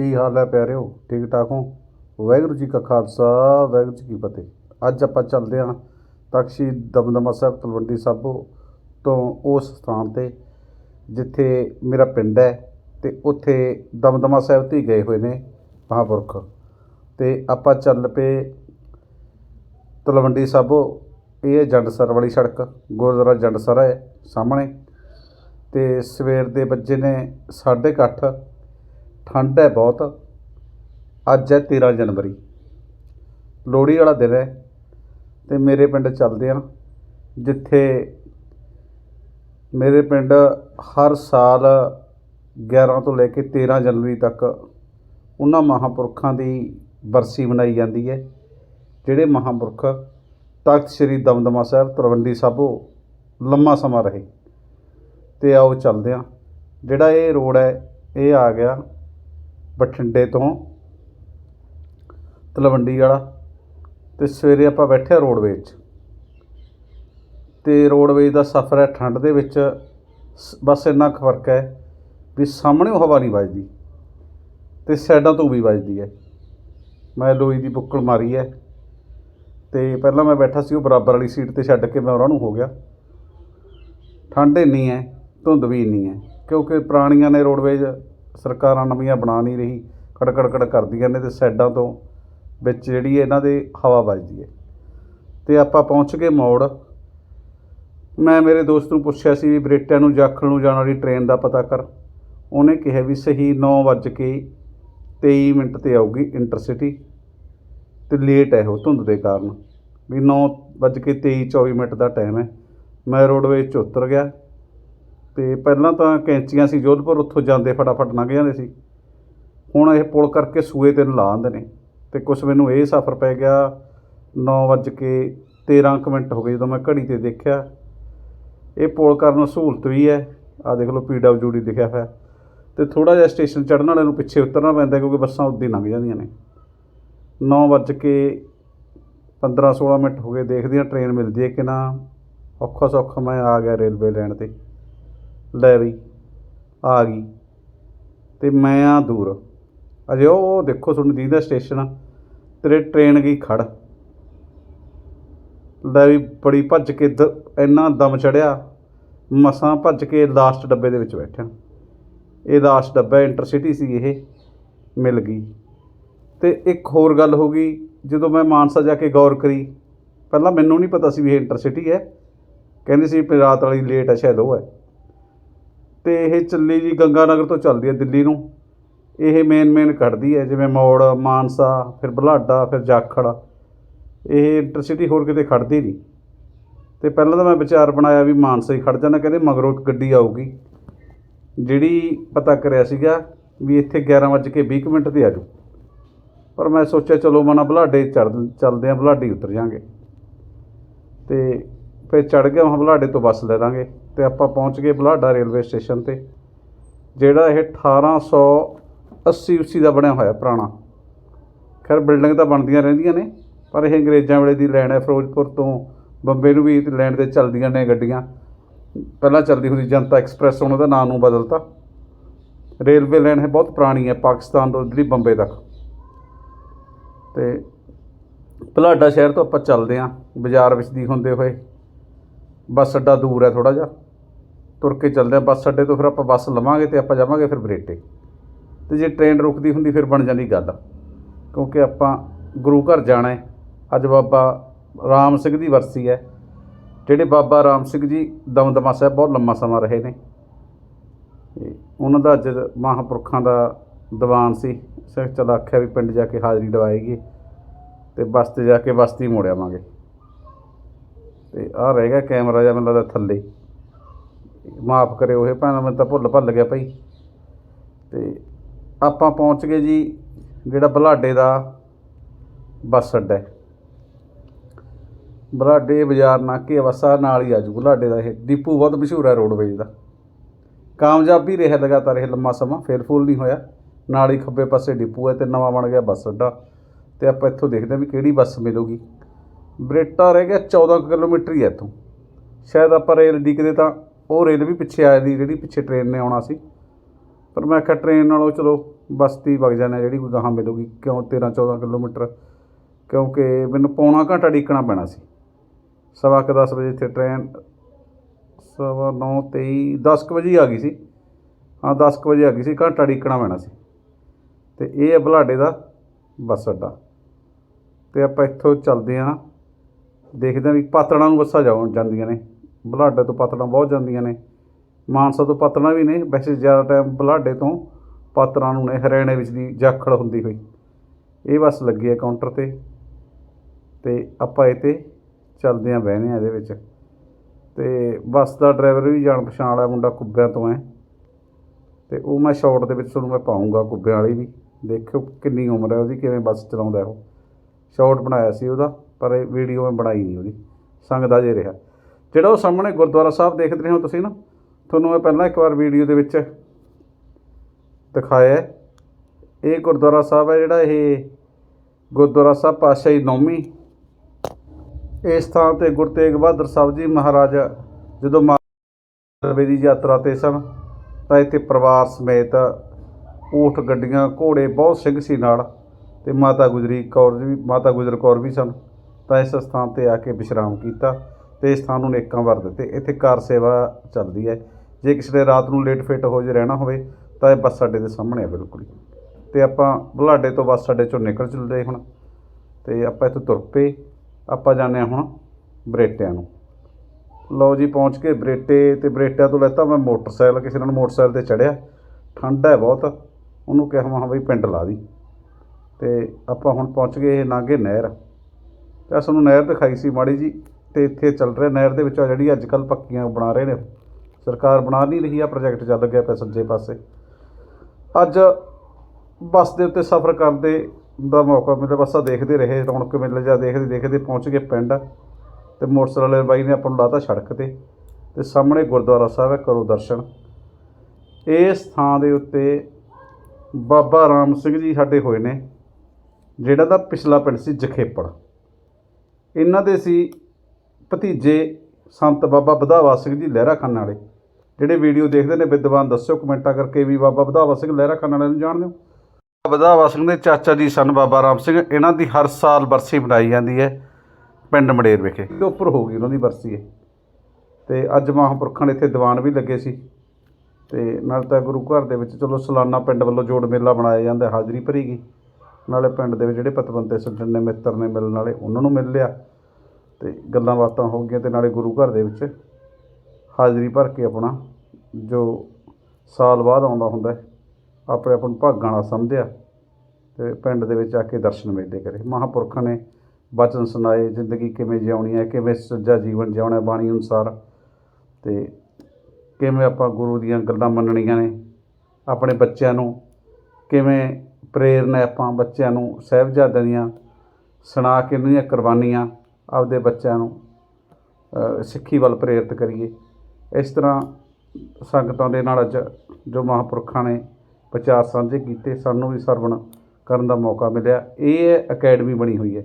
ਕੀ ਹਾਲ ਹੈ ਪਿਆਰਿਓ? ਠੀਕ ਠਾਕ ਹੋ? ਵਾਹਿਗੁਰੂ ਜੀ ਕਾ ਖਾਲਸਾ, ਵਾਹਿਗੁਰੂ ਜੀ ਕੀ ਫਤਿਹ। ਅੱਜ ਆਪਾਂ ਚੱਲਦੇ ਹਾਂ ਤਖਸ਼ੀ ਦਮਦਮਾ ਸਾਹਿਬ ਤਲਵੰਡੀ ਸਾਬੋ ਤੋਂ ਉਸ ਸਥਾਨ ਤੇ, ਜਿੱਥੇ ਮੇਰਾ ਪਿੰਡ ਹੈ ਤੇ ਉੱਥੇ ਦਮਦਮਾ ਸਾਹਿਬ ਤੇ ਹੀ ਗਏ ਹੋਏ ਨੇ ਮਹਾਂਪੁਰਖ। ਤੇ ਆਪਾਂ ਚੱਲ ਪਏ ਤਲਵੰਡੀ ਸਾਬੋ। ਇਹ ਹੈ ਜੰਡਸਰ ਵਾਲੀ ਸੜਕ, ਗੁਰਦੁਆਰਾ ਜੰਡਸਰ ਹੈ ਸਾਹਮਣੇ। ਤੇ ਸਵੇਰ ਦੇ ਵੱਜੇ ਨੇ ਸਾਢੇ ਕੁ ਅੱਠ। ਠੰਡ ਹੈ ਬਹੁਤ। ਅੱਜ ਹੈ 13 ਜਨਵਰੀ। ਲੋਹੜੀ ਵਾਲਾ ਦਿਨ ਹੈ ਤੇ ਮੇਰੇ ਪਿੰਡ ਚੱਲਦੇ ਆ ਜਿੱਥੇ ਮੇਰੇ ਪਿੰਡ ਹਰ ਸਾਲ 11 ਤੋਂ ਲੈ ਕੇ 13 ਜਨਵਰੀ ਤੱਕ ਉਹਨਾਂ ਮਹਾਂਪੁਰਖਾਂ ਦੀ ਬਰਸੀ ਮਨਾਈ ਜਾਂਦੀ ਹੈ। ਜਿਹੜੇ ਮਹਾਂਪੁਰਖ ਤਖਤ ਸ੍ਰੀ ਦਮਦਮਾ ਸਾਹਿਬ ਤਰਵੰਡੀ ਸਾਬੋ ਲੰਮਾ ਸਮਾਂ ਰਹੇ। ਤੇ ਆਓ ਚੱਲਦੇ ਆ ਜਿਹੜਾ ਇਹ ਰੋਡ ਹੈ, ਇਹ ਆ ਗਿਆ ਬਠਿੰਡੇ ਤੋਂ ਤਲਵੰਡੀ ਵਾਲਾ ਤੇ ਸਵੇਰੇ ਆਪਾਂ ਬੈਠੇ ਆ ਰੋਡਵੇਜ 'ਚ। ਤੇ ਰੋਡਵੇਜ ਦਾ ਸਫ਼ਰ ਹੈ ਠੰਡ ਦੇ ਵਿੱਚ। ਸ- ਬਸ ਇੰਨਾ ਕੁ ਫ਼ਰਕ ਹੈ ਵੀ ਸਾਹਮਣੇ ਹਵਾ ਨਹੀਂ ਵੱਜਦੀ ਤੇ ਸਾਈਡਾਂ ਤੋਂ ਵੀ ਵੱਜਦੀ ਹੈ। ਮੈਂ ਲੋਈ ਦੀ ਬੁੱਕਲ ਮਾਰੀ ਹੈ ਤੇ ਪਹਿਲਾਂ ਮੈਂ ਬੈਠਾ ਸੀ ਉਹ ਬਰਾਬਰ ਵਾਲੀ ਸੀਟ ਤੇ ਛੱਡ ਕੇ ਮੈਂ ਉਹਨਾਂ ਨੂੰ ਹੋ ਗਿਆ। ਠੰਡ ਇੰਨੀ ਹੈ, ਧੁੰਦ ਵੀ ਇੰਨੀ ਹੈ ਕਿਉਂਕਿ ਪੁਰਾਣੀਆਂ ਨੇ ਰੋਡਵੇਜ ਸਰਕਾਰਾਂ ਨਵੀਆਂ ਬਣਾ ਨਹੀਂ ਰਹੀ ਕੜਕੜ ਕੜ ਕਰਦੀਆਂ ਨੇ ਤੇ ਸਾਈਡਾਂ ਤੋਂ ਵਿੱਚ ਜਿਹੜੀ ਹੈ ਇਹਨਾਂ ਦੇ ਹਵਾ ਵੱਜਦੀ ਹੈ। ਤੇ ਆਪਾਂ ਪਹੁੰਚ ਗਏ ਮੋੜ। ਮੈਂ ਮੇਰੇ ਦੋਸਤ ਨੂੰ ਪੁੱਛਿਆ ਸੀ ਵੀ ਬਰੇਟਿਆਂ ਨੂੰ ਜਾਖਲ ਨੂੰ ਜਾਣ ਵਾਲੀ ਟ੍ਰੇਨ ਦਾ ਪਤਾ ਕਰ। ਉਹਨੇ ਕਿਹਾ ਵੀ ਸਹੀ 9:23 ਮਿੰਟ ਤੇ ਆਊਗੀ ਇੰਟਰਸਿਟੀ ਤੇ ਲੇਟ ਹੈ ਉਹ ਧੁੰਦ ਦੇ ਕਾਰਨ। ਵੀ 9:23 24 ਮਿੰਟ ਦਾ ਟਾਈਮ ਹੈ। ਮੈਂ ਰੋਡਵੇਜ 'ਚ ਉਤਰ ਗਿਆ। ਤੇ ਪਹਿਲਾਂ ਤਾਂ ਕੈਂਚੀਆਂ ਸੀ ਜੋਧਪੁਰ, ਉੱਥੋਂ ਜਾਂਦੇ ਫਟਾਫਟ ਲੰਘ ਜਾਂਦੇ ਸੀ। ਹੁਣ ਇਹ ਪੁਲ ਕਰਕੇ ਸੂਏ ਤੇ ਲਾ ਆਉਂਦੇ ਨੇ ਤੇ ਕੁਛ ਮੈਨੂੰ ਇਹ ਸਫ਼ਰ ਪੈ ਗਿਆ 9:13 ਕੁ ਮਿੰਟ ਹੋ ਗਏ ਜਦੋਂ ਮੈਂ ਘੜੀ ਤੇ ਦੇਖਿਆ। ਇਹ ਪੁਲ ਕਾਰਨ ਸਹੂਲਤ ਵੀ ਹੈ। ਆ ਦੇਖ ਲਓ ਪੀਡਬਲਯੂਡੀ ਲਿਖਿਆ ਹੋਇਆ। ਤੇ ਥੋੜਾ ਜਿਹਾ ਸਟੇਸ਼ਨ ਚੜ੍ਹਨ ਵਾਲੇ ਨੂੰ ਪਿੱਛੇ ਉਤਰਨਾ ਪੈਂਦਾ ਕਿਉਂਕਿ ਬੱਸਾਂ ਉੱਦੀ ਲੰਘ ਜਾਂਦੀਆਂ ਨੇ। 9 ਵੱਜ ਕੇ 15 16 ਮਿੰਟ ਹੋ ਗਏ। ਦੇਖਦੇ ਹਾਂ ਟ੍ਰੇਨ ਮਿਲਦੀ ਹੈ ਕਿ ਨਾ। ਔਖਾ ਸੌਖਾ ਮੈਂ ਆ ਗਿਆ ਰੇਲਵੇ ਲੈਣ ਤੇ। ਲੈ ਬਈ, ਆ ਗਈ। ਤੇ ਮੈਂ ਆ ਦੂਰ। ਅਜੇ ਉਹ ਦੇਖੋ ਤੁਹਾਨੂੰ ਦੀਦਾ ਸਟੇਸ਼ਨ ਤੇਰੇ ਟ੍ਰੇਨ ਗਈ ਖੜ। ਲੈ ਵੀ ਬੜੀ ਭੱਜ ਕੇ ਦ ਇੰਨਾ ਦਮ ਚੜਿਆ। ਮਸਾਂ ਭੱਜ ਕੇ ਲਾਸਟ ਡੱਬੇ ਦੇ ਵਿੱਚ ਬੈਠਿਆ। ਇਹ ਲਾਸਟ ਡੱਬਾ ਇੰਟਰਸਿਟੀ ਸੀ ਇਹ, ਮਿਲ ਗਈ। ਤੇ ਇੱਕ ਹੋਰ ਗੱਲ ਹੋ ਗਈ, ਜਦੋਂ ਮੈਂ ਮਾਨਸਾ ਜਾ ਕੇ ਗੌਰ ਕਰੀ, ਪਹਿਲਾਂ ਮੈਨੂੰ ਨਹੀਂ ਪਤਾ ਸੀ ਵੀ ਇਹ ਇੰਟਰਸਿਟੀ ਹੈ। ਕਹਿੰਦੇ ਸੀ ਰਾਤ ਵਾਲੀ ਲੇਟ ਹੈ ਸ਼ਾਇਦ ਉਹ ਹੈ। ਤੇ ਇਹ ਚੱਲੀ ਜੀ ਗੰਗਾਨਗਰ ਤੋਂ ਚੱਲਦੀ ਹੈ ਦਿੱਲੀ ਨੂੰ। ਇਹ ਮੇਨ ਮੇਨ ਕੱਢਦੀ ਹੈ, ਜਿਵੇਂ ਮੌੜ, ਮਾਨਸਾ, ਫਿਰ ਬੁਢਲਾਡਾ ਫਿਰ ਜਾਖੜ। ਇਹ ਇੰਟਰਸਿਟੀ ਹੋਰ ਕਿਤੇ ਖੜਦੀ ਨਹੀਂ। ਤੇ ਪਹਿਲਾਂ ਤਾਂ ਮੈਂ ਵਿਚਾਰ ਬਣਾਇਆ ਵੀ ਮਾਨਸਾ ਹੀ ਖੜ ਜਾਣਾ, ਕਹਿੰਦੇ ਮਗਰੋਂ ਇੱਕ ਗੱਡੀ ਆਊਗੀ। ਜਿਹੜੀ ਪਤਾ ਕਰਿਆ ਸੀਗਾ ਵੀ ਇੱਥੇ 11:20 ਮਿੰਟ ਤੇ ਆ ਜਾਊ ਪਰ ਮੈਂ ਸੋਚਿਆ ਚਲੋ ਮਨਾ ਬੁਲਾਡੇ ਚੜ ਚੱਲਦੇ ਆ ਬੁਢਲਾਡੇ ਉਤਰ ਜਾਾਂਗੇ। ਤੇ ਫਿਰ ਚੜ ਗਿਆ ਹਾਂ ਬੁਲਾਡੇ ਤੋਂ ਬੱਸ ਲੈ ਲਾਂਗੇ ਤੇ ਆਪਾਂ ਪਹੁੰਚ ਗਏ ਬੁਢਲਾਡਾ ਰੇਲਵੇ ਸਟੇਸ਼ਨ ਤੇ, ਜਿਹੜਾ ਇਹ 1880 ਉਸੀ ਦਾ ਬਣਿਆ ਹੋਇਆ ਪੁਰਾਣਾ। ਖੈਰ, ਬਿਲਡਿੰਗ ਤਾਂ ਬਣਦੀਆਂ ਰਹਿੰਦੀਆਂ ਨੇ, ਪਰ ਇਹ ਅੰਗਰੇਜ਼ਾਂ ਵੇਲੇ ਦੀ ਲੈਣ ਹੈ। ਫਿਰੋਜ਼ਪੁਰ ਤੋਂ ਬੰਬੇ ਨੂੰ ਵੀ ਲੈਣ ਤੇ ਚੱਲਦੀਆਂ ਨੇ ਗੱਡੀਆਂ। ਪਹਿਲਾਂ ਚੱਲਦੀ ਹੁੰਦੀ ਜਨਤਾ ਐਕਸਪ੍ਰੈਸ, ਹੁਣ ਉਹਦਾ ਨਾਮ ਨੂੰ ਬਦਲਤਾ। ਰੇਲਵੇ ਲਾਈਨ ਹੈ ਬਹੁਤ ਪੁਰਾਣੀ ਹੈ, ਪਾਕਿਸਤਾਨ ਤੋਂ ਦਿੱਲੀ ਬੰਬੇ ਤੱਕ। ਤੇ ਭਲਾਡਾ ਸ਼ਹਿਰ ਤੋਂ ਆਪਾਂ ਚੱਲਦੇ ਹਾਂ, ਬਾਜ਼ਾਰ ਵਿੱਚ ਦੀ ਹੁੰਦੇ ਹੋਏ। ਬੱਸ ਅੱਡਾ ਦੂਰ ਹੈ ਥੋੜਾ ਜਿਹਾ। ਤੁਰ ਕੇ ਚੱਲਦੇ ਹਾਂ ਬੱਸ ਅੱਡੇ ਤੋਂ, ਫਿਰ ਆਪਾਂ ਬੱਸ ਲਵਾਂਗੇ ਤੇ ਆਪਾਂ ਜਾਵਾਂਗੇ ਫਿਰ ਬਰੇਟੇ। ਤੇ ਜੇ ਟ੍ਰੇਨ ਰੁਕਦੀ ਹੁੰਦੀ ਫਿਰ ਬਣ ਜਾਂਦੀ ਗੱਲ। ਕਿਉਂਕਿ ਆਪਾਂ ਗੁਰੂ ਘਰ ਜਾਣਾ ਹੈ। ਅੱਜ ਬਾਬਾ ਰਾਮ ਸਿੰਘ ਦੀ ਵਰਸੀ ਹੈ। ਜਿਹੜੇ ਬਾਬਾ ਰਾਮ ਸਿੰਘ ਜੀ ਦਮਦਮਾ ਸਾਹਿਬ ਬਹੁਤ ਲੰਮਾ ਸਮਾਂ ਰਹੇ ਨੇ। ਉਹਨਾਂ ਦਾ ਅੱਜ ਮਹਾਂਪੁਰਖਾਂ ਦਾ ਦੀਵਾਨ ਸੀ। ਸਿੱਖ ਚਲ ਆਖਿਆ ਵੀ ਪਿੰਡ ਜਾ ਕੇ ਹਾਜ਼ਰੀ ਲਵਾਏਗੀ। ਤੇ ਬੱਸ ਤੇ ਜਾ ਕੇ ਬਸਤੀ ਮੋੜ ਆਵਾਂਗੇ। ਤੇ ਆਹ ਰਹਿ ਗਿਆ ਕੈਮਰਾ ਜਿਹਾ ਮੈਨੂੰ ਲੱਗਦਾ ਥੱਲੇ। ਮਾਫ ਕਰਿਓ ਇਹ ਭੈਣਾ, ਮੈਨੂੰ ਤਾਂ ਭੁੱਲ ਭੱਲ ਗਿਆ ਭਾਈ। ਤੇ ਆਪਾਂ ਪਹੁੰਚ ਗਏ ਜੀ, ਜਿਹੜਾ ਬਲਾਡੇ ਦਾ ਬੱਸ ਅੱਡਾ ਹੈ। ਬਲਾਡੇ ਬਾਜ਼ਾਰ ਨਾਕੇ ਵਸਾ ਨਾਲ ਹੀ ਆਜੂ ਬਲਾਡੇ ਦਾ ਇਹ। ਡਿਪੂ ਬਹੁਤ ਮਸ਼ਹੂਰ ਹੈ ਰੋਡਵੇਜ ਦਾ। ਕਾਮਯਾਬ ਵੀ ਰਿਹਾ ਲਗਾਤਾਰ ਇਹ ਲੰਮਾ ਸਮਾਂ, ਫੇਰ ਫੁੱਲ ਨਹੀਂ ਹੋਇਆ। ਨਾਲ ਹੀ ਖੱਬੇ ਪਾਸੇ ਡਿਪੂ ਹੈ ਤੇ ਨਵਾਂ ਬਣ ਗਿਆ ਬੱਸ ਅੱਡਾ। ਤੇ ਆਪਾਂ ਇੱਥੋਂ ਦੇਖਦੇ ਹਾਂ ਵੀ ਕਿਹੜੀ ਬੱਸ ਮਿਲੂਗੀ। ਬਰੇਟਾ ਰਹਿ ਗਿਆ 14 ਕੁ ਕਿਲੋਮੀਟਰ ਹੀ ਹੈ ਇੱਥੋਂ। ਸ਼ਾਇਦ ਆਪਾਂ ਰੇਲ ਡਿੱਕਦੇ ਤਾਂ ਉਹ ਰੇਲ ਵੀ ਪਿੱਛੇ ਆ ਜਾਂਦੀ ਜਿਹੜੀ ਪਿੱਛੇ ਟ੍ਰੇਨ ਨੇ ਆਉਣਾ ਸੀ। ਪਰ ਮੈਂ ਕਿਹਾ ਟ੍ਰੇਨ ਨਾਲੋਂ ਚਲੋ ਬੱਸ 'ਤੇ ਵਗ ਜਾਣਾ ਜਿਹੜੀ ਕੋਈ ਗਾਹਾਂ ਮਿਲੂਗੀ। ਕਿਉਂ 13 14 ਕਿਲੋਮੀਟਰ? ਕਿਉਂਕਿ ਮੈਨੂੰ ਪੌਣਾ ਘੰਟਾ ਡੀਕਣਾ ਪੈਣਾ ਸੀ। ਸਵਾ ਕੁ ਦਸ ਵਜੇ ਇੱਥੇ ਟ੍ਰੇਨ ਸਵਾ ਨੌ, ਤੇਈ, ਦਸ ਕੁ ਵਜੇ ਹੀ ਆ ਗਈ ਸੀ। ਹਾਂ, ਦਸ ਕੁ ਵਜੇ ਆ ਗਈ ਸੀ, ਘੰਟਾ ਡਿੱਕਣਾ ਪੈਣਾ ਸੀ। ਤੇ ਇਹ ਹੈ ਬੁਲਾਡੇ ਦਾ ਬੱਸ ਅੱਡਾ। ਤੇ ਆਪਾਂ ਇੱਥੋਂ ਚੱਲਦੇ ਹਾਂ ਦੇਖਦੇ ਹਾਂ ਵੀ ਪਾਤੜਾਂ ਨੂੰ ਬੱਸਾਂ ਜਾਉਣ ਜਾਂਦੀਆਂ ਨੇ। ਬੁਲਾਡੇ ਤੋਂ ਪਾਤੜਾਂ ਬਹੁਤ ਜਾਂਦੀਆਂ ਨੇ। ਮਾਨਸਾ ਤੋਂ ਪਾਤੜਾਂ ਵੀ ਨੇ। ਵੈਸੇ ਜ਼ਿਆਦਾ ਟਾਈਮ ਬੁਲਾਡੇ ਤੋਂ ਪਾਤੜਾਂ ਨੂੰ ਨੇ, ਹਰਿਆਣੇ ਵਿੱਚ ਦੀ ਜਾਖੜ ਹੁੰਦੀ ਹੋਈ। ਇਹ ਬੱਸ ਲੱਗੀ ਹੈ ਕਾਊਂਟਰ ਤੇ। ਤੇ ਆਪਾਂ ਇਹ 'ਤੇ ਚੱਲਦੇ ਹਾਂ ਬਹਿਨੇ ਆ ਇਹਦੇ ਵਿੱਚ। ਤੇ ਬੱਸ ਦਾ ਡਰਾਈਵਰ ਵੀ ਜਾਣ ਪਛਾਣ ਵਾਲਾ ਮੁੰਡਾ ਕੁੱਬਿਆਂ ਤੋਂ ਹੈ। ਤੇ ਉਹ ਮੈਂ ਸ਼ਾਰਟ ਦੇ ਵਿੱਚ ਤੁਹਾਨੂੰ ਮੈਂ ਪਾਉਂਗਾ ਕੁੱਬਿਆਂ ਵਾਲੀ ਵੀ। ਦੇਖਿਓ ਕਿੰਨੀ ਉਮਰ ਹੈ ਉਹਦੀ, ਕਿਵੇਂ ਬੱਸ ਚਲਾਉਂਦਾ ਉਹ। ਸ਼ਾਰਟ ਬਣਾਇਆ ਸੀ ਉਹਦਾ। ਪਰ ਇਹ ਵੀਡੀਓ ਮੈਂ ਬਣਾਈ ਨਹੀਂ ਉਹਦੀ। ਸੰਗਦਾ ਜੇ ਰਿਹਾ। ਜਿਹੜਾ ਉਹ ਸਾਹਮਣੇ ਗੁਰਦੁਆਰਾ ਸਾਹਿਬ ਦੇਖਦੇ ਰਹੇ ਹੋ ਤੁਸੀਂ ਨਾ, ਤੁਹਾਨੂੰ ਮੈਂ ਪਹਿਲਾਂ ਇੱਕ ਵਾਰ ਵੀਡੀਓ ਦੇ ਵਿੱਚ ਦਿਖਾਇਆ ਇਹ ਗੁਰਦੁਆਰਾ ਸਾਹਿਬ ਹੈ ਜਿਹੜਾ ਇਹ ਗੁਰਦੁਆਰਾ ਸਾਹਿਬ ਪਾਤਸ਼ਾਹੀ ਨੌਵੀਂ ਇਸ ਥਾਂ ਤੇ ਗੁਰੂ ਤੇਗ ਬਹਾਦਰ ਸਾਹਿਬ ਜੀ ਮਹਾਰਾਜ ਜਦੋਂ ਮਾਲਵੇ ਦੀ ਯਾਤਰਾ ਤੇ ਸਨ, ਤਾਂ ਇੱਥੇ ਪਰਿਵਾਰ ਸਮੇਤ ਊਠ ਗੱਡੀਆਂ, ਘੋੜੇ, ਬਹੁਤ ਸਿੰਘ ਸੀ ਨਾਲ। ਤੇ ਮਾਤਾ ਗੁਜਰੀ ਕੌਰ ਜੀ ਵੀ ਮਾਤਾ ਗੁਜਰ ਕੌਰ ਵੀ ਸਨ। ਤਾਂ ਇਸ ਸਥਾਨ ਤੇ ਆ ਕੇ ਵਿਸ਼ਰਾਮ ਕੀਤਾ ਤੇ ਇਸ ਥਾਂ ਨੂੰ ਨੇਕਾਂ ਵਰ ਦਿੱਤੇ। ਇੱਥੇ ਕਾਰ ਸੇਵਾ ਚੱਲਦੀ ਹੈ। ਜੇ ਕਿਸੇ ਨੇ ਰਾਤ ਨੂੰ ਲੇਟ ਫੇਟ ਹੋ ਜੇ ਰਹਿਣਾ ਹੋਵੇ, ਤਾਂ ਇਹ ਬੱਸ ਅੱਡੇ ਦੇ ਸਾਹਮਣੇ ਹੈ ਬਿਲਕੁਲ ਹੀ। ਤੇ ਆਪਾਂ ਬੁਲਾਡੇ ਤੋਂ ਬੱਸ ਅੱਡੇ ਚੋਂ ਨਿਕਲ ਚੱਲਦੇ ਹੁਣ। ਤੇ ਆਪਾਂ ਇੱਥੋਂ ਤੁਰ ਪਏ। ਆਪਾਂ ਜਾਂਦੇ ਹਾਂ ਹੁਣ ਬਰੇਟਿਆਂ ਨੂੰ। ਲਓ ਜੀ, ਪਹੁੰਚ ਕੇ ਬਰੇਟੇ ਤੇ ਬਰੇਟਿਆਂ ਤੋਂ ਲੈਤਾ ਮੈਂ ਮੋਟਰਸਾਈਕਲ। ਕਿਸੇ ਨਾਲ ਮੋਟਰਸਾਈਕਲ ਤੇ ਚੜਿਆ ਠੰਡ ਹੈ ਬਹੁਤ। ਉਹਨੂੰ ਕਿਹਾ ਮੈਂ ਬਈ ਪਿੰਡ ਲਾ ਦੀ। ਤੇ ਆਪਾਂ ਹੁਣ ਪਹੁੰਚ ਗਏ ਨਾਗੇ ਨਹਿਰ। ਤੇ ਆਹ ਤੁਹਾਨੂੰ ਨਹਿਰ ਦਿਖਾਈ ਸੀ ਮਾੜੀ ਜੀ ਤੇ ਇੱਥੇ ਚੱਲ ਰਿਹਾ ਨਹਿਰ ਦੇ ਵਿੱਚੋਂ ਜਿਹੜੀ ਅੱਜ ਕੱਲ੍ਹ ਪੱਕੀਆਂ ਬਣਾ ਰਹੇ ਨੇ। ਸਰਕਾਰ ਬਣਾ ਨਹੀਂ ਰਹੀ ਆ ਪ੍ਰੋਜੈਕਟ ਚੱਲ ਗਿਆ ਪਿਆ ਸੱਜੇ ਪਾਸੇ। ਅੱਜ ਬੱਸ ਦੇ ਉੱਤੇ ਸਫ਼ਰ ਕਰਦੇ ਦਾ ਮੌਕਾ ਮਿਲਿਆ, ਬੱਸਾਂ ਦੇਖਦੇ ਰਹੇ, ਰੌਣਕ ਮੇਲਾ ਜਾਂ, ਦੇਖਦੇ ਦੇਖਦੇ ਪਹੁੰਚ ਗਏ ਪਿੰਡ। ਤੇ ਮੋਟਰਸਾਈਕਲ ਵਾਲੇ ਬਾਈ ਨੇ ਆਪਾਂ ਨੂੰ ਲਾਤਾ ਸੜਕ ਤੇ ਤੇ ਸਾਹਮਣੇ ਗੁਰਦੁਆਰਾ ਸਾਹਿਬ ਹੈ, ਕਰੋ ਦਰਸ਼ਨ। ਇਸ ਥਾਂ ਦੇ ਉੱਤੇ ਬਾਬਾ ਰਾਮ ਸਿੰਘ ਜੀ ਸਾਡੇ ਹੋਏ ਨੇ, ਜਿਹੜਾ ਦਾ ਪਿਛਲਾ ਪਿੰਡ ਸੀ ਜਖੇਪੜ ਇਹਨਾਂ ਦੇ ਸੀ ਭਤੀਜੇ ਸੰਤ ਬਾਬਾ ਵਧਾਵਾ ਸਿੰਘ ਜੀ ਲਹਿਰਾ ਖਾਨ ਵਾਲੇ, ਜਿਹੜੇ ਵੀਡੀਓ ਦੇਖਦੇ ਨੇ ਵਿਦਵਾਨ, ਦੱਸਿਓ ਕਮੈਂਟਾਂ ਕਰਕੇ ਵੀ ਬਾਬਾ ਵਧਾਵਾ ਸਿੰਘ ਲਹਿਰਾ ਖਾਨ ਵਾਲੇ ਨੂੰ ਜਾਣਦੇ ਹੋ। ਵਧਾਵਾ ਸਿੰਘ ਦੇ ਚਾਚਾ ਜੀ ਸਨ ਬਾਬਾ ਰਾਮ ਸਿੰਘ, ਇਹਨਾਂ ਦੀ ਹਰ ਸਾਲ ਬਰਸੀ ਮਨਾਈ ਜਾਂਦੀ ਹੈ ਪਿੰਡ ਮੜੇਰ ਵਿਖੇ। ਤੇ ਉੱਪਰ ਹੋ ਗਈ ਉਹਨਾਂ ਦੀ ਬਰਸੀ ਹੈ ਤੇ ਅੱਜ ਮਹਾਂਪੁਰਖਾਂ ਦੇ ਇੱਥੇ ਦੀਵਾਨ ਵੀ ਲੱਗੇ ਸੀ। ਤੇ ਨਾਲ ਤਾਂ ਗੁਰੂ ਘਰ ਦੇ ਵਿੱਚ ਚਲੋ ਸਾਲਾਨਾ ਪਿੰਡ ਵੱਲੋਂ ਜੋੜ ਮੇਲਾ ਬਣਾਇਆ ਜਾਂਦਾ, ਹਾਜ਼ਰੀ ਭਰੀ ਗਈ। ਨਾਲੇ ਪਿੰਡ ਦੇ ਵਿੱਚ ਜਿਹੜੇ ਪਤਵੰਤੇ ਸੱਜਣ ਨੇ, ਮਿੱਤਰ ਨੇ ਮਿਲਣ ਵਾਲੇ, ਉਹਨਾਂ ਨੂੰ ਮਿਲ ਲਿਆ। ਤੇ ਗੱਲਾਂ ਬਾਤਾਂ ਹੋ ਗਈਆਂ ਤੇ ਨਾਲੇ ਗੁਰੂ ਘਰ ਦੇ ਵਿੱਚ ਹਾਜ਼ਰੀ ਭਰ ਕੇ ਆਪਣਾ ਜੋ ਸਾਲ ਬਾਅਦ ਆਉਂਦਾ ਹੁੰਦਾ ਆਪਣੇ ਆਪ ਨੂੰ ਭਾਗਾਂ ਵਾਲਾ ਸਮਝਿਆ। ਤੇ ਪਿੰਡ ਦੇ ਵਿੱਚ ਆ ਕੇ ਦਰਸ਼ਨ ਮੇਲੇ ਕਰੇ। ਮਹਾਂਪੁਰਖਾਂ ਨੇ ਬਚਨ ਸੁਣਾਏ, ਜ਼ਿੰਦਗੀ ਕਿਵੇਂ ਜਿਉਣੀ ਹੈ, ਕਿਵੇਂ ਸੱਜਾ ਜੀਵਨ ਜਿਉਣਾ ਬਾਣੀ ਅਨੁਸਾਰ। ਤੇ ਕਿਵੇਂ ਆਪਾਂ ਗੁਰੂ ਦੀਆਂ ਗੱਲਾਂ ਮੰਨਣੀਆਂ ਨੇ, ਆਪਣੇ ਬੱਚਿਆਂ ਨੂੰ ਕਿਵੇਂ ਪ੍ਰੇਰਨਾ ਆਪਾਂ ਬੱਚਿਆਂ ਨੂੰ, ਸਾਹਿਬਜ਼ਾਦਿਆਂ ਦੀਆਂ ਸੁਣਾ ਕੇ ਉਹਨਾਂ ਦੀਆਂ ਕੁਰਬਾਨੀਆਂ ਆਪਦੇ ਬੱਚਿਆਂ ਨੂੰ ਸਿੱਖੀ ਵੱਲ ਪ੍ਰੇਰਿਤ ਕਰੀਏ। ਇਸ ਤਰ੍ਹਾਂ ਸੰਗਤਾਂ ਦੇ ਨਾਲ ਅੱਜ ਜੋ ਮਹਾਂਪੁਰਖਾਂ ਨੇ ਵਿਚਾਰ ਸਾਂਝੇ ਕੀਤੇ, ਸਾਨੂੰ ਵੀ ਸਰਵਣ ਕਰਨ ਦਾ ਮੌਕਾ ਮਿਲਿਆ। ਇਹ ਅਕੈਡਮੀ ਬਣੀ ਹੋਈ ਹੈ।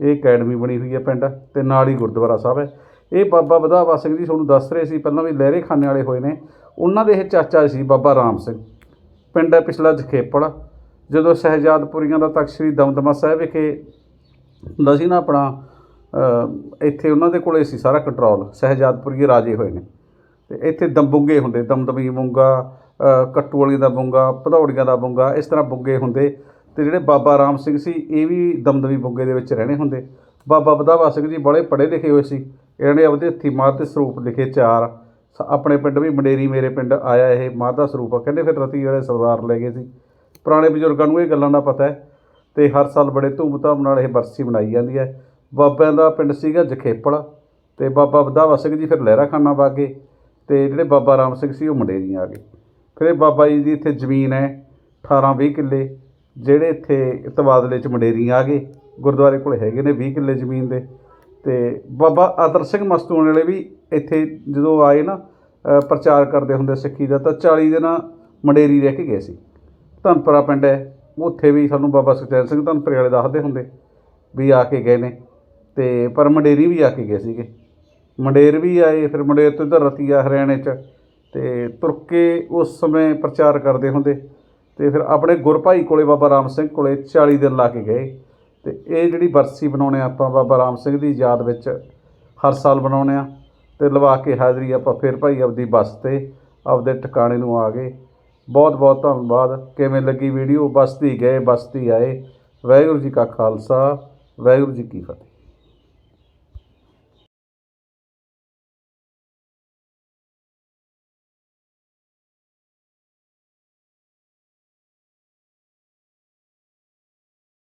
ਇਹ ਅਕੈਡਮੀ ਬਣੀ ਹੋਈ ਹੈ ਪਿੰਡ ਤੇ ਨਾਲ ਹੀ ਗੁਰਦੁਆਰਾ ਸਾਹਿਬ ਹੈ। ਇਹ ਬਾਬਾ ਵਧਾਵਾ ਸਿੰਘ ਜੀ ਤੁਹਾਨੂੰ ਦੱਸ ਰਹੇ ਸੀ, ਪਹਿਲਾਂ ਵੀ ਲਹਿਰੇ ਖਾਨੇ ਵਾਲੇ ਹੋਏ ਨੇ। ਉਹਨਾਂ ਦੇ ਇਹ ਚਾਚਾ ਸੀ ਬਾਬਾ ਰਾਮ ਸਿੰਘ। ਪਿੰਡ ਹੈ ਪਿਛਲਾ ਜਖੇਪੜ। ਜਦੋਂ ਸਹਿਜਾਦਪੁਰੀਆਂ ਦਾ ਤਖਤ ਸ੍ਰੀ ਦਮਦਮਾ ਸਾਹਿਬ ਵਿਖੇ ਹੁੰਦਾ ਸੀ ਨਾ ਆਪਣਾ ਇੱਥੇ ਉਹਨਾਂ ਦੇ ਕੋਲੇ ਸੀ ਸਾਰਾ ਕੰਟਰੋਲ ਸਹਿਜਾਦਪੁਰੀ ਰਾਜੇ ਹੋਏ ਨੇ। ਤੇ ਇੱਥੇ ਦੰਬੁੰਗੇ ਹੁੰਦੇ, ਦਮਦਮੀ ਬੁੰਗਾ ਕੱਟੂ ਵਾਲੀ ਦਾ ਬੁੰਗਾ, ਭਦੌੜੀਆਂ ਦਾ ਬੁੰਗਾ, ਇਸ ਤਰ੍ਹਾਂ ਬੁੰਗੇ ਹੁੰਦੇ। ਤੇ ਜਿਹੜੇ ਬਾਬਾ ਰਾਮ ਸਿੰਘ ਸੀ, ਇਹ ਵੀ ਦਮਦਮੀ ਬੁੰਗੇ ਦੇ ਵਿੱਚ ਰਹਿਣੇ ਹੁੰਦੇ। ਬਾਬਾ ਵਧਾਵਾ ਸਿੰਘ ਜੀ ਬੜੇ ਪੜ੍ਹੇ ਲਿਖੇ ਹੋਏ ਸੀ। ਇਹਨਾਂ ਨੇ ਆਪਦੇ ਹੱਥੀਂ ਮਾਰ ਤੇ ਸਰੂਪ ਲਿਖੇ ਚਾਰ। ਸ- ਆਪਣੇ ਪਿੰਡ ਵੀ ਮੰਡੇਰੀ ਮੇਰੇ ਪਿੰਡ ਆਇਆ ਇਹ ਮਾਂ ਦਾ ਸਰੂਪ ਕਹਿੰਦੇ ਫਿਰ ਰਤੀ ਵਾਲੇ ਸਰਦਾਰ ਲੈ ਗਏ ਸੀ। ਪੁਰਾਣੇ ਬਜ਼ੁਰਗਾਂ ਨੂੰ ਇਹ ਗੱਲਾਂ ਦਾ ਪਤਾ ਹੈ ਤੇ ਹਰ ਸਾਲ ਬੜੇ ਧੂਮਧਾਮ ਨਾਲ ਇਹ ਬਰਸੀ ਮਨਾਈ ਜਾਂਦੀ ਹੈ। ਬਾਬਿਆਂ ਦਾ ਪਿੰਡ ਸੀਗਾ ਜਖੇਪੜ ਤੇ ਬਾਬਾ ਵਧਾਵਾ ਸਿੰਘ ਜੀ ਫਿਰ ਲਹਿਰਾ ਖਾਨਾ ਬਾਗੇ ਤੇ ਜਿਹੜੇ ਬਾਬਾ ਰਾਮ ਸਿੰਘ ਸੀ ਉਹ ਮੰਡੇਰੀਆਂ ਆ ਗਏ। ਫਿਰ ਇਹ ਬਾਬਾ ਜੀ ਦੀ ਇੱਥੇ ਜ਼ਮੀਨ ਹੈ 18-20 ਕਿੱਲੇ, ਜਿਹੜੇ ਇੱਥੇ ਤਬਾਦਲੇ ਚ ਮੰਡੇਰੀਆਂ ਆ ਗਏ, ਗੁਰਦੁਆਰੇ ਕੋਲ ਹੈਗੇ ਨੇ 20 ਕਿੱਲੇ ਜ਼ਮੀਨ ਦੇ ਤੇ ਬਾਬਾ ਆਦਰ ਸਿੰਘ ਮਸਤੂਣ ਵਾਲੇ ਵੀ ਇੱਥੇ ਜਦੋਂ ਆਏ ਨਾ ਪ੍ਰਚਾਰ ਕਰਦੇ ਹੁੰਦੇ ਸਿੱਖੀ ਦਾ ਤਾਂ 40 ਦਿਨਾਂ ਮੰਡੇਰੀ ਰਹਿ ਕੇ ਗਏ ਸੀ। ਧਨਪੁਰਾ ਪਿੰਡ ਹੈ। ਉੱਥੇ ਵੀ ਸਾਨੂੰ ਬਾਬਾ ਸੁਖਚੈਨ ਸਿੰਘ ਧਨਪੁਰੇ ਵਾਲੇ ਦੱਸਦੇ ਹੁੰਦੇ ਵੀ ਆ ਕੇ ਗਏ ਨੇ। ਤੇ ਪਰ ਮੰਡੇਰੀ ਵੀ ਆ ਕੇ ਗਏ ਸੀਗੇ। ਮੰਡੇਰ ਵੀ ਆਏ, ਫਿਰ ਮੰਡੇਰ ਤੋਂ ਇੱਧਰ ਰਤੀਆ ਹਰਿਆਣੇ 'ਚ, ਤੇ ਤੁਰ ਕੇ ਉਸ ਸਮੇਂ ਪ੍ਰਚਾਰ ਕਰਦੇ ਹੁੰਦੇ। ਤੇ ਫਿਰ ਆਪਣੇ ਗੁਰਭਾਈ ਕੋਲੇ ਬਾਬਾ ਰਾਮ ਸਿੰਘ ਕੋਲੇ 40 ਦਿਨ ਲਾ ਕੇ ਗਏ। ਤੇ ਇਹ ਜਿਹੜੀ ਬਰਸੀ ਬਣਾਉਣੇ ਆ ਆਪਾਂ ਬਾਬਾ ਰਾਮ ਸਿੰਘ ਦੀ ਯਾਦ ਵਿੱਚ, ਹਰ ਸਾਲ ਬਣਾਉਣੇ ਆ ਤੇ ਲਵਾ ਕੇ ਹਾਜ਼ਰੀ ਆਪਾਂ ਫਿਰ ਭਾਈ ਆਪਦੀ ਬੱਸ ਤੇ, ਆਪਦੇ ਟਿਕਾਣੇ ਨੂੰ ਆ ਗਏ। ਬਹੁਤ ਬਹੁਤ ਧੰਨਵਾਦ। ਕਿਵੇਂ ਲੱਗੀ ਵੀਡੀਓ? ਬਸਤੀ ਗਏ, ਬਸਤੀ ਆਏ। ਵਾਹਿਗੁਰੂ ਜੀ ਕਾ ਖਾਲਸਾ, ਵਾਹਿਗੁਰੂ ਜੀ ਕੀ ਫਤਿਹ।